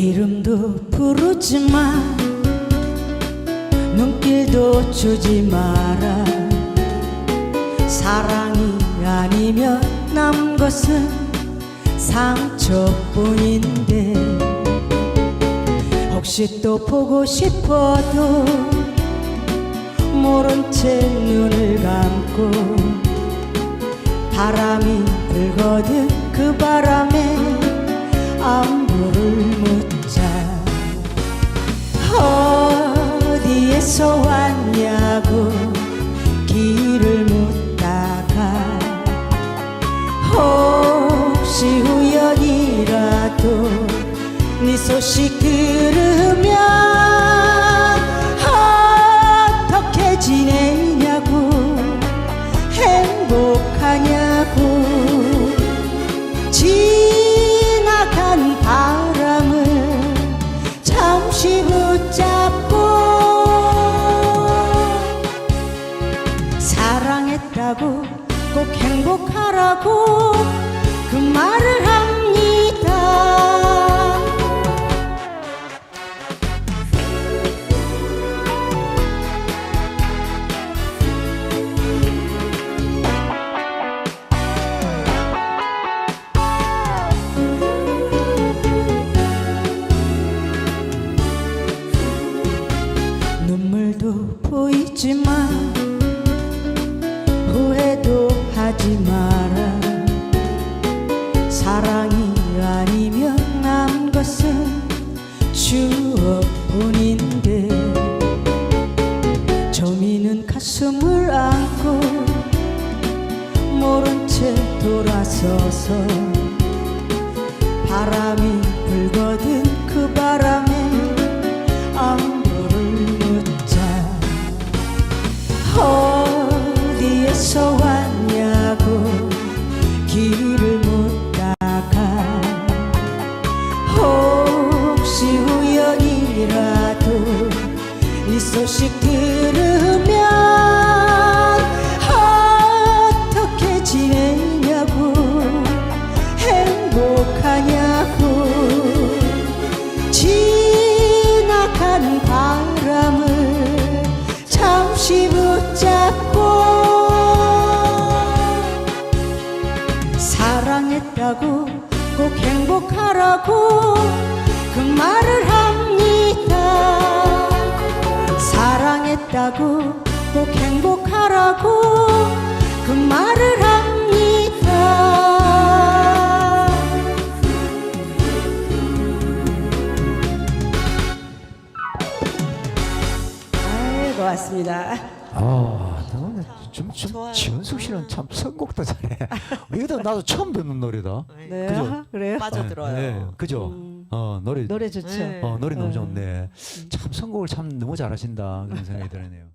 눈물도 부르지 마 눈길도 주지 마라. 사랑이 아니면 남 것은 상처뿐인데 혹시 또 보고 싶어도 모른 채 눈을 감고 바람이 불거든 그 바람에 안부를 네 소식 들으면 어떻게 지내냐고 행복하냐고. 지나간 바람을 잠시 붙잡고 사랑했다고 꼭 행복하라고 그 말을 합니다 하지 마라. 사랑이 아니면 남 것은 추억뿐인데 저미는 가슴을 안고 모른 채 돌아서서 바람이 우연이라도 이 소식 들으면 어떻게 지내냐고 행복하냐고. 지나간 바람을 잠시 붙잡고 사랑했다고 꼭 행복하라고 그말 사랑했다고 꼭 행복하라고 그 말을 합니다. 아이 고맙습니다. 아, 좀, 좀 좋아요. 지은숙 씨는 참 선곡도 잘해. 이것도 나도 처음 듣는 노래다. 네 그죠? 그래요 빠져들어요. 네, 네, 그죠? 음. 어 노래, 노래 좋죠 네. 어 노래 너무 음. 좋네. 참 선곡을 참 너무 잘하신다 그런 생각이 드네요.